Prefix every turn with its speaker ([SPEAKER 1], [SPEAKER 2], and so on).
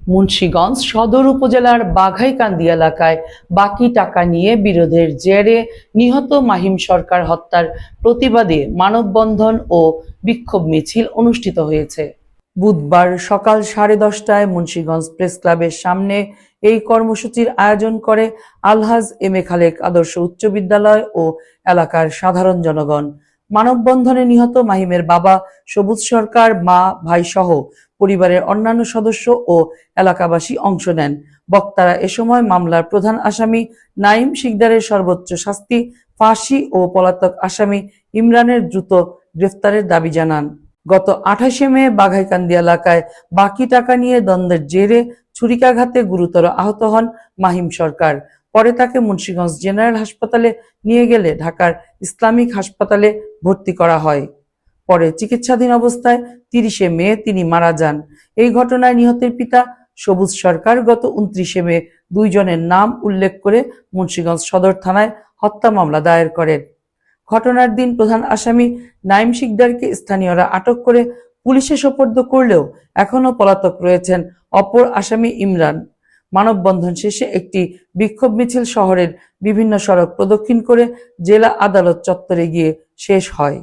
[SPEAKER 1] মুন্সীগঞ্জ সদর উপজেলার বাঘাইকান্দি এলাকায় বাকি টাকা নিয়ে বিরোধের জেরে নিহত মাহিম সরকার হত্যার প্রতিবাদে মানববন্ধন ও বিক্ষোভ মিছিল অনুষ্ঠিত হয়েছে। বুধবার সকাল সাড়ে দশটায় মুন্সীগঞ্জ প্রেস ক্লাবের সামনে এই কর্মসূচির আয়োজন করে আলহাজ এম এ খালেক আদর্শ উচ্চ বিদ্যালয় ও এলাকার সাধারণ জনগণ। মানববন্ধনে নিহত মাহিমের বাবা সবুজ সরকার, মা, ভাই সহ পরিবারের অন্যান্য সদস্য ও এলাকাবাসী অংশ নেন। বক্তারা এ সময় মামলার প্রধান আসামি নাইম শিকদারের সর্বোচ্চ শাস্তি, ফাঁসি ও পলাতক আসামি ইমরানের দ্রুত গ্রেফতারের দাবি জানান। গত আঠাশে মে বাঘাইকান্দি এলাকায় বাকি টাকা নিয়ে দ্বন্দ্বের জেরে ছুরিকাঘাতে গুরুতর আহত হন মাহিম সরকার। পরে তাকে মুন্সীগঞ্জ জেনারেল হাসপাতালে নিয়ে গেলে ঢাকার ইসলামিক হাসপাতালে ভর্তি করা হয়। পরে চিকিৎসাধীন অবস্থায় তিরিশে মে তিনি মারা যান। এই ঘটনায় নিহতের পিতা সবুজ সরকার গত উনত্রিশে মে দুইজনের নাম উল্লেখ করে মুন্সীগঞ্জ সদর থানায় হত্যা মামলা দায়ের করেন। ঘটনার দিন প্রধান আসামি নাইম শিকদারকে স্থানীয়রা আটক করে পুলিশে সোপর্দ করলেও এখনও পলাতক রয়েছেন অপর আসামি ইমরান। মানববন্ধন শেষে একটি বিক্ষোভ মিছিল শহরের বিভিন্ন সড়ক প্রদক্ষিণ করে জেলা আদালত চত্বরে গিয়ে শেষ হয়।